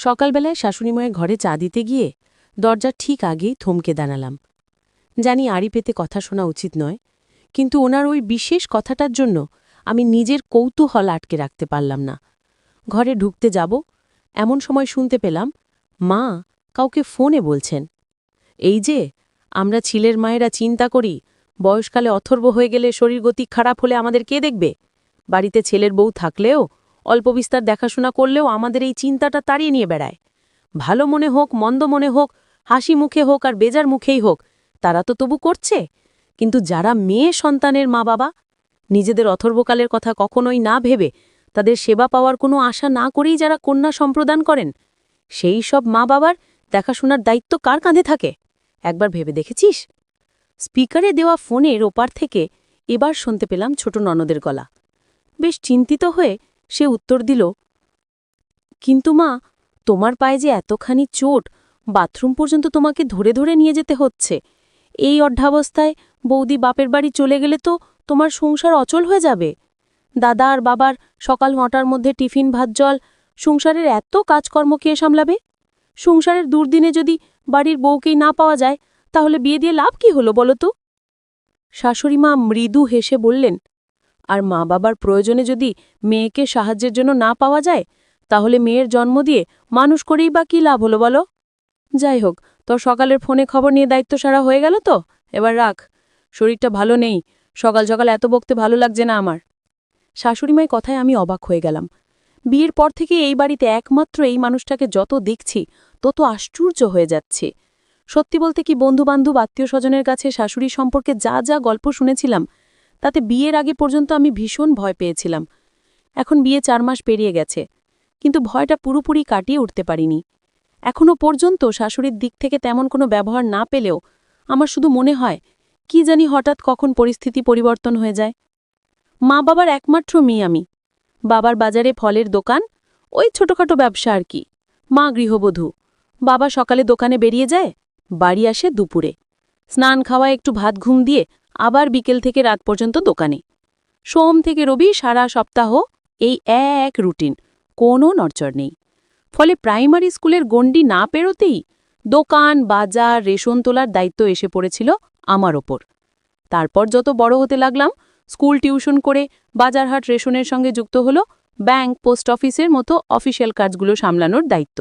সকালবেলায় শাশুড়িময়ের ঘরে চা দিতে গিয়ে দরজার ঠিক আগেই থমকে দাঁড়ালাম। জানি আড়ি পেতে কথা শোনা উচিত নয়, কিন্তু ওনার ওই বিশেষ কথাটার জন্য আমি নিজের কৌতূহল আটকে রাখতে পারলাম না। ঘরে ঢুকতে যাব, এমন সময় শুনতে পেলাম, মা কাউকে ফোনে বলছেন। এই যে, আমরা ছিলের মায়েরা চিন্তা করি, বয়সকালে অথর্ব হয়ে গেলে শরীর গতি খারাপ হলে আমাদের কে দেখবে? বাড়িতে ছেলের বউ থাকলেও অল্প বিস্তার দেখাশোনা করলেও আমাদের এই চিন্তাটা তাড়িয়ে নিয়ে বেড়ায়। ভালো মনে হোক, মন্দ মনে হোক, হাসি মুখে হোক আর বেজার মুখেই হোক, তারা তো তবু করছে। কিন্তু যারা মেয়ে সন্তানের মা বাবা নিজেদের অথর্বকালের কথা কখনোই না ভেবে তাদের সেবা পাওয়ার কোনো আশা না করেই যারা কন্যা সম্প্রদান করেন, সেই সব মা বাবার দেখাশোনার দায়িত্ব কার কাঁধে থাকে? একবার ভেবে দেখেছিস? স্পিকারে দেওয়া ফোনের ওপার থেকে এবার শুনতে পেলাম ছোট ননদের গলা। বেশ চিন্তিত হয়ে সে উত্তর দিল, কিন্তু মা, তোমার পায়ে যে এতখানি চোট, বাথরুম পর্যন্ত তোমাকে ধরে ধরে নিয়ে যেতে হচ্ছে। এই অর্ধাবস্থায় বৌদি বাপের বাড়ি চলে গেলে তো তোমার সংসার অচল হয়ে যাবে। দাদা আর বাবার সকাল নটার মধ্যে টিফিন, ভাত, জল, সংসারের এত কাজকর্ম কে সামলাবে? সংসারের দুর্দিনে যদি বাড়ির বউকেই না পাওয়া যায়, তাহলে বিয়ে দিয়ে লাভ কি হলো বলো তো? শাশুড়িমা মৃদু হেসে বললেন আর মা বাবার প্রয়োজনে যদি মেয়েকে সাহায্যের জন্য না পাওয়া যায়, তাহলে মেয়ের জন্ম দিয়ে মানুষ করেই বা কী লাভ হলো বলো? যাই হোক, তোর সকালের ফোনে খবর নিয়ে দায়িত্ব সারা হয়ে গেল তো? এবার রাখ, শরীরটা ভালো নেই, সকাল সকাল এত বকতে ভালো লাগছে না আমার। শাশুড়িমাই কথায় আমি অবাক হয়ে গেলাম। বিয়ের পর থেকে এই বাড়িতে একমাত্র এই মানুষটাকে যত দেখছি, তত আশ্চর্য হয়ে যাচ্ছে। সত্যি বলতে কি বন্ধুবান্ধব আত্মীয় স্বজনের কাছে শাশুড়ি সম্পর্কে যা যা গল্প শুনেছিলাম তাতে বিয়ের আগে পর্যন্ত আমি ভীষণ ভয় পেয়েছিলাম। এখন বিয়ে চার মাস পেরিয়ে গেছে, কিন্তু ভয়টা পুরোপুরি কাটিয়ে উঠতে পারিনি। এখনও পর্যন্ত শাশুড়ির দিক থেকে তেমন কোনো ব্যবহার না পেলেও আমার শুধু মনে হয়, কি জানি হঠাৎ কখন পরিস্থিতি পরিবর্তন হয়ে যায়। মা বাবার একমাত্র মেয়ে আমি। বাবার বাজারে ফলের দোকান, ওই ছোটখাটো ব্যবসা আর কি। মা গৃহবধূ। বাবা সকালে দোকানে বেরিয়ে যায়, বাড়ি আসে দুপুরে। স্নান খাওয়া একটু ভাত ঘুম দিয়ে আবার বিকেল থেকে রাত পর্যন্ত দোকানে। সোম থেকে রবি সারা সপ্তাহ এই এক রুটিন, কোনো নড়চড় নেই। ফলে প্রাইমারি স্কুলের গণ্ডি না পেরোতেই দোকান, বাজার, রেশন তোলার দায়িত্ব এসে পড়েছিল আমার ওপর। তারপর যত বড় হতে লাগলাম, স্কুল টিউশন করে বাজারহাট রেশনের সঙ্গে যুক্ত হল ব্যাংক, পোস্ট অফিসের মতো অফিসিয়াল কাজগুলো সামলানোর দায়িত্ব।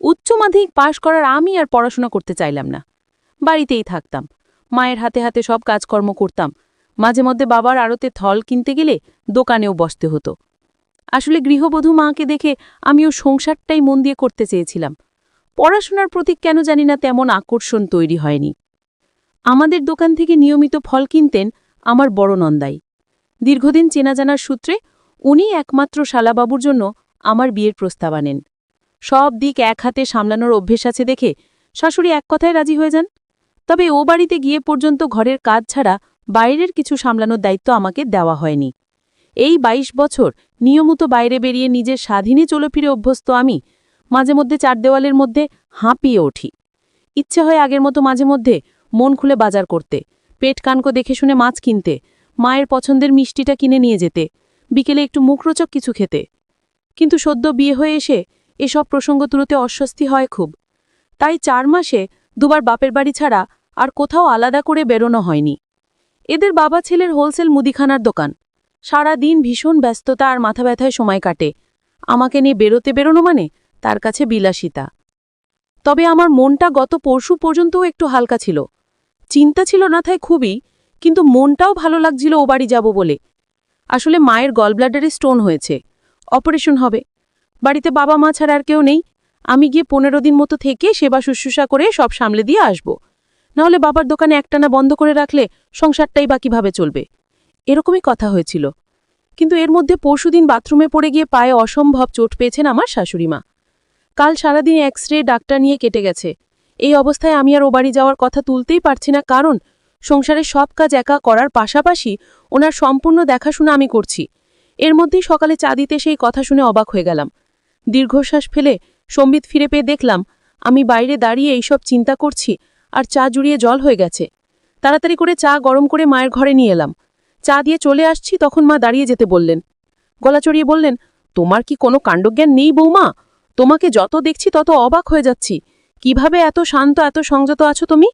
উচ্চ মাধ্যমিক পাশ করার আমি আর পড়াশোনা করতে চাইলাম না। বাড়িতেই থাকতাম। মায়ের হাতে হাতে সব কাজকর্ম করতাম। মাঝে মধ্যে বাবার আড়তে থল কিনতে গেলে দোকানেও বসতে হতো। আসলে গৃহবধূ মাকে দেখে আমিও সংসারটাই মন দিয়ে করতে চেয়েছিলাম। পড়াশোনার প্রতি কেন জানি না তেমন আকর্ষণ তৈরি হয়নি। আমাদের দোকান থেকে নিয়মিত ফল কিনতেন আমার বড় নন্দাই। দীর্ঘদিন চেনা জানার সূত্রে উনি একমাত্র শালাবাবুর জন্য আমার বিয়ের প্রস্তাব আনেন। সব দিক এক হাতে সামলানোর অভ্যেস আছে দেখে শাশুড়ি এক কথায় রাজি হয়ে যান। তবে ও বাড়িতে গিয়ে পর্যন্ত ঘরের কাজ ছাড়া বাইরের কিছু সামলানোর দায়িত্ব আমাকে দেওয়া হয়নি। এই ২২ বছর নিয়মিত বাইরে বেরিয়ে নিজের স্বাধীনে চলে ফিরে অভ্যস্ত আমি মাঝে মধ্যে চার দেওয়ালের মধ্যে হাঁপিয়ে উঠি। ইচ্ছে হয় আগের মতো মাঝে মধ্যে মন খুলে বাজার করতে, পেট কানকো দেখে শুনে মাছ কিনতে, মায়ের পছন্দের মিষ্টিটা কিনে নিয়ে যেতে, বিকেলে একটু মুখরোচক কিছু খেতে। কিন্তু সদ্য বিয়ে হয়ে এসে এসব প্রসঙ্গ তুলতে অস্বস্তি হয় খুব। তাই চার মাসে দুবার বাপের বাড়ি ছাড়া আর কোথাও আলাদা করে বেরোনো হয়নি। এদের বাবা ছেলের হোলসেল মুদিখানার দোকান। সারা দিন ভীষণ ব্যস্ততা আর মাথা ব্যথায় সময় কাটে। আমাকে নিয়ে বেরোতে বেরোনো মানে? তার কাছে বিলাসিতা। তবে আমার মনটা গত পরশু পর্যন্তও একটু হালকা ছিল। চিন্তা ছিল না তাই খুবই, কিন্তু মনটাও ভালো লাগছিল ও বাড়ি যাব বলে। আসলে মায়ের গলব্লাডারে স্টোন হয়েছে। অপারেশন হবে। বাড়িতে বাবা মা ছাড়া আর কেউ নেই। আমি গিয়ে পনেরো দিন মতো থেকে সেবা শুশ্রূষা করে সব সামলে দিয়ে আসব। নাহলে বাবার দোকানে একটানা বন্ধ করে রাখলে সংসারটাই বা কীভাবে চলবে? এরকমই কথা হয়েছিল। কিন্তু এর মধ্যে পরশুদিন বাথরুমে পড়ে গিয়ে পায়ে অসম্ভব চোট পেয়েছেন আমার শাশুড়িমা কাল সারাদিন এক্স রে ডাক্তার নিয়ে কেটে গেছে। এই অবস্থায় আমি আর ও বাড়ি যাওয়ার কথা তুলতেই পারছি না, কারণ সংসারের সব কাজ একা করার পাশাপাশি ওনার সম্পূর্ণ দেখাশোনা আমি করছি। এর মধ্যেই সকালে চা দিতে সেই কথা শুনে অবাক হয়ে গেলাম। দীর্ঘশ্বাস ফেলে সম্বিত ফিরে পেয়ে দেখলাম, আমি বাইরে দাঁড়িয়ে এইসব চিন্তা করছি আর চা জুড়িয়ে জল হয়ে গেছে। তাড়াতাড়ি করে চা গরম করে মায়ের ঘরে নিয়ে এলাম। চা দিয়ে চলে আসছি, তখন মা দাঁড়িয়ে যেতে বললেন। গলা চড়িয়ে বললেন, তোমার কি কোনো কাণ্ডজ্ঞান নেই বৌমা? তোমাকে যত দেখছি তত অবাক হয়ে যাচ্ছি। কীভাবে এত শান্ত, এত সংযত আছো তুমি?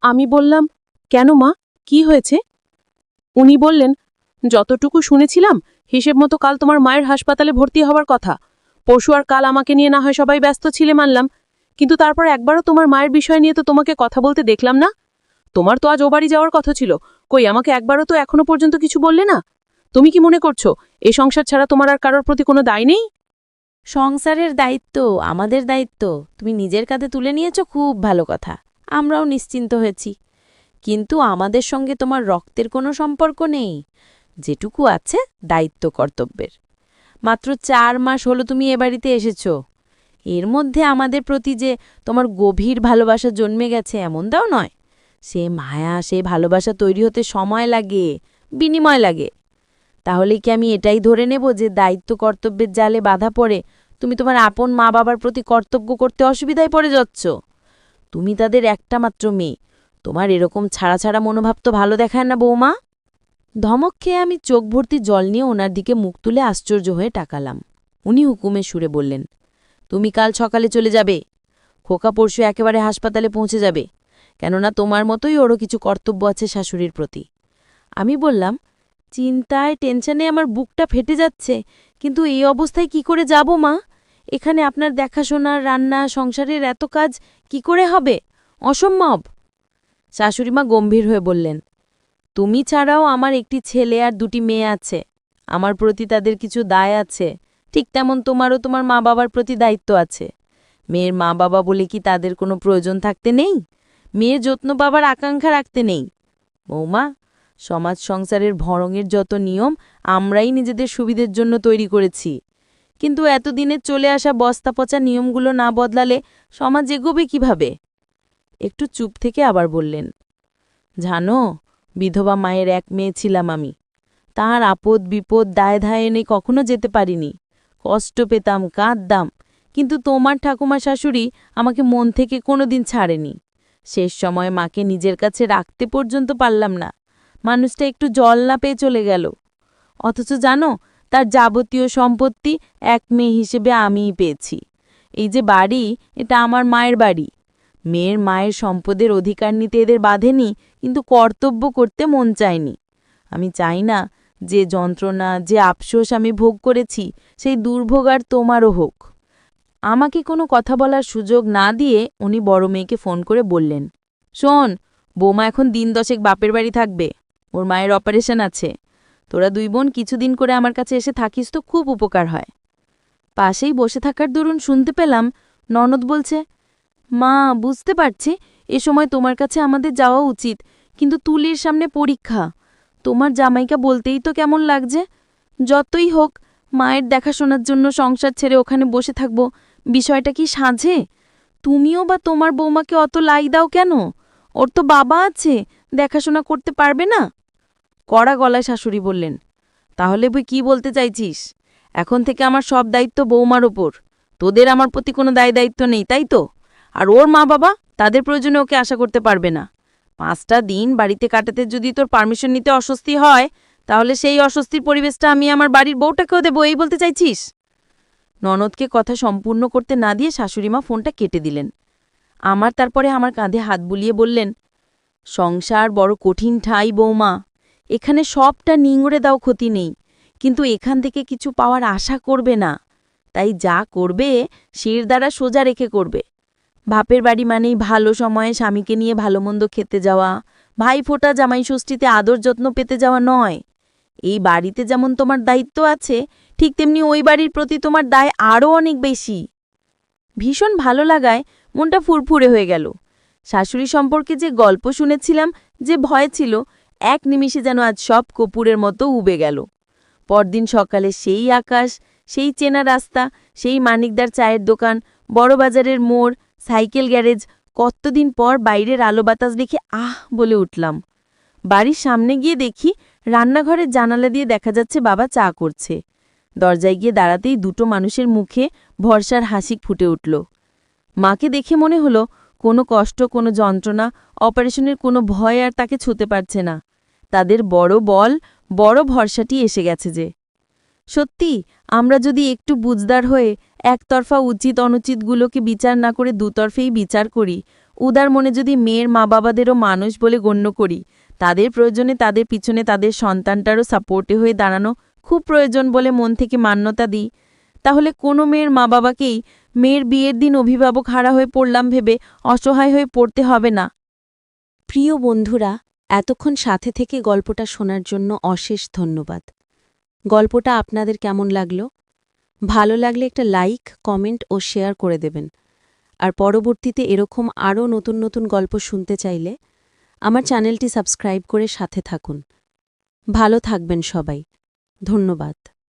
আমি বললাম, কেন মা? কি হয়েছে? উনি বললেন, যতটুকু শুনেছিলাম, হিসেব মতো কাল তোমার মায়ের হাসপাতালে ভর্তি হওয়ার কথা। পরশু আর কাল আমাকে নিয়ে না হয় সবাই ব্যস্ত ছিলে মানলাম। কিন্তু তারপর একবারও তোমার মায়ের বিষয় নিয়ে তো তোমাকে কথা বলতে দেখলাম না? তোমার তো আজ ও বাড়ি যাওয়ার কথা ছিল। কই, আমাকে একবারও তো এখনও পর্যন্ত কিছু বললে না? তুমি কি মনে করছ এ সংসার ছাড়া তোমার আর কারোর প্রতি কোনো দায় নেই? সংসারের দায়িত্ব আমাদের দায়িত্ব। তুমি নিজের কাঁধে তুলে নিয়েছো খুব ভালো কথা। আমরাও নিশ্চিন্ত হয়েছি। কিন্তু আমাদের সঙ্গে তোমার রক্তের কোনো সম্পর্ক নেই। যেটুকু আছে দায়িত্ব কর্তব্যের। মাত্র চার মাস হলো তুমি এ বাড়িতে এসেছ। এর মধ্যে আমাদের প্রতি যে তোমার গভীর ভালোবাসা জন্মে গেছে এমনটাও নয়। সে মায়া, সে ভালোবাসা তৈরি হতে সময় লাগে, বিনিময় লাগে। তাহলে কি আমি এটাই ধরে নেব যে দায়িত্ব কর্তব্যের জালে বাধা পড়ে তুমি তোমার আপন মা বাবার প্রতি কর্তব্য করতে অসুবিধায় পড়ে যাচ্ছ? তুমি তাদের একটা মাত্র মেয়ে। তোমার এরকম ছাড়া ছাড়া মনোভাব তো ভালো দেখায় না বৌমা। ধমক খেয়ে আমি চোখ ভর্তি জল নিয়ে ওনার দিকে মুখ তুলে আশ্চর্য হয়ে টাকালাম উনি হুকুমে সুরে বললেন তুমি কাল সকালে চলে যাবে। খোকা পরশু একেবারে হাসপাতালে পৌঁছে যাবে। কেননা তোমার মতোই ওরও কিছু কর্তব্য আছে শাশুড়ির প্রতি। আমি বললাম, চিন্তায়, টেনশনে আমার বুকটা ফেটে যাচ্ছে, কিন্তু এই অবস্থায় কি করে যাব মা? এখানে আপনার দেখাশোনা, রান্না, সংসারের এত কাজ কি করে হবে? অসম্ভব! শাশুড়িমা গম্ভীর হয়ে বললেন, তুমি ছাড়াও আমার একটি ছেলে আর দুটি মেয়ে আছে। আমার প্রতি তাদের কিছু দায় আছে। ঠিক তেমন তোমারও তোমার মা বাবার প্রতি দায়িত্ব আছে। মেয়ের মা বাবা বলে কি তাদের কোনো প্রয়োজন থাকতে নেই? মেয়ের যত্ন পাবার আকাঙ্ক্ষা রাখতে নেই। বৌমা, সমাজ সংসারের ভরঙের যত নিয়ম, আমরাই নিজেদের সুবিধের জন্য তৈরি করেছি। কিন্তু এতদিনে চলে আসা বস্তা পচা নিয়মগুলো না বদলালে সমাজ এগোবে কীভাবে? একটু চুপ থেকে আবার বললেন, জানো, বিধবা মায়ের এক মেয়ে ছিলাম আমি। তাহার আপদ বিপদ দায় ধায় এনে কখনো যেতে পারিনি। কষ্ট পেতাম, কাঁদতাম। কিন্তু তোমার ঠাকুমা শাশুড়ি আমাকে মন থেকে কোনোদিন ছাড়েনি। শেষ সময় মাকে নিজের কাছে রাখতে পর্যন্ত পারলাম না। মানুষটা একটু জল না পেয়ে চলে গেল। অথচ জানো, তার যাবতীয় সম্পত্তি এক মেয়ে হিসেবে আমিই পেয়েছি। এই যে বাড়ি, এটা আমার মায়ের বাড়ি। মেয়ের মায়ের সম্পদের অধিকার নিতে এদের বাঁধেনি, কিন্তু কর্তব্য করতে মন চায়নি। আমি চাই না যে যন্ত্রণা, যে আফসোস আমি ভোগ করেছি, সেই দুর্ভোগ আর তোমারও হোক। আমাকে কোনো কথা বলার সুযোগ না দিয়ে উনি বড় মেয়েকে ফোন করে বললেন, শোন, বৌমা এখন দিন দশেক বাপের বাড়ি থাকবে, ওর মায়ের অপারেশন আছে। তোরা দুই বোন কিছুদিন করে আমার কাছে এসে থাকিস তো খুব উপকার হয়। পাশেই বসে থাকার দরুন শুনতে পেলাম ননদ বলছে, মা, বুঝতে পারছি, এ সময় তোমার কাছে আমাদের যাওয়া উচিত, কিন্তু তুলির সামনে পরীক্ষা। তোমার জামাইকা বলতেই তো কেমন লাগছে। যতই হোক, মায়ের দেখাশোনার জন্য সংসার ছেড়ে ওখানে বসে থাকব, বিষয়টা কি সাঁঝে তুমিও বা তোমার বৌমাকে অত লাই দাও কেন? ওর তো বাবা আছে, দেখাশোনা করতে পারবে না। কড়া গলায় শাশুড়ি বললেন, তাহলে বই কি বলতে চাইছিস? এখন থেকে আমার সব দায়িত্ব বৌমার ওপর। তোদের আমার প্রতি কোনো দায় দায়িত্ব নেই, তাই তো? আর ওর মা বাবা তাদের প্রয়োজনে ওকে আশা করতে পারবে না। পাঁচটা দিন বাড়িতে কাটাতে যদি তোর পারমিশন নিতে অস্বস্তি হয়, তাহলে সেই অস্বস্তির পরিবেশটা আমি আমার বাড়ির বউটাকেও দেবো, এই বলতে চাইছিস? ননদকে কথা সম্পূর্ণ করতে না দিয়ে শাশুড়িমা ফোনটা কেটে দিলেন। আমার তারপরে আমার কাঁধে হাত বুলিয়ে বললেন, সংসার বড় কঠিন ঠাই বৌমা, এখানে সবটা নিংড়ে দাও, ক্ষতি নেই। কিন্তু এখান থেকে কিছু পাওয়ার আশা করবে না। তাই যা করবে, শির দ্বারা সোজা রেখে করবে। বাপের বাড়ি মানেই ভালো সময়ে, স্বামীকে নিয়ে ভালো মন্দ খেতে যাওয়া। ভাই ফোটা জামাই ষষ্ঠীতে আদর যত্ন পেতে যাওয়া নয়। এই বাড়িতে যেমন তোমার দায়িত্ব আছে, ঠিক তেমনি ওই বাড়ির প্রতি তোমার দায় আরও অনেক বেশি। ভীষণ ভালো লাগায় মনটা ফুরফুরে হয়ে গেল। শাশুড়ি সম্পর্কে যে গল্প শুনেছিলাম, যে ভয় ছিল, এক নিমিষে যেন আজ সব কপুরের মতো উবে গেল। পরদিন সকালে সেই আকাশ, সেই চেনা রাস্তা, সেই মানিকদার চায়ের দোকান, বড় বাজারের মোড় সাইকেল গ্যারেজ, কতদিন পর বাইরের আলো বাতাস দেখে আহ বলে উঠলাম। বাড়ির সামনে গিয়ে দেখি রান্নাঘরের জানালা দিয়ে দেখা যাচ্ছে বাবা চা করছে। দরজায় গিয়ে দাঁড়াতেই দুটো মানুষের মুখে ভরসার হাসি ফুটে উঠল। মাকে দেখে মনে হলো কোনো কষ্ট, কোনো যন্ত্রণা, অপারেশনের কোনো ভয় আর তাকে ছুতে পারছে না। তাদের বড় বল, বড় ভরসাটি এসে গেছে যে সত্যি, আমরা যদি একটু বুঝদার হয়ে একতরফা উচিত অনুচিতগুলোকে বিচার না করে দুতরফেই বিচার করি, উদার মনে যদি মেয়ের মা বাবাদেরও মানুষ বলে গণ্য করি, তাদের প্রয়োজনে তাদের পিছনে তাদের সন্তানটারও সাপোর্টে হয়ে দাঁড়ানো খুব প্রয়োজন বলে মন থেকে মান্যতা দিই, তাহলে কোনো মেয়ের মা বাবাকেই মেয়ের বিয়ের দিন অভিভাবক হারা হয়ে পড়লাম ভেবে অসহায় হয়ে পড়তে হবে না। প্রিয় বন্ধুরা, এতক্ষণ সাথে থেকে গল্পটা শোনার জন্য অশেষ ধন্যবাদ। গল্পটা আপনাদের কেমন লাগল? ভালো লাগলে একটা লাইক, কমেন্ট ও শেয়ার করে দেবেন। আর পরবর্তীতে এরকম আরও নতুন নতুন গল্প শুনতে চাইলে আমার চ্যানেলটি সাবস্ক্রাইব করে সাথে থাকুন। ভালো থাকবেন সবাই। ধন্যবাদ।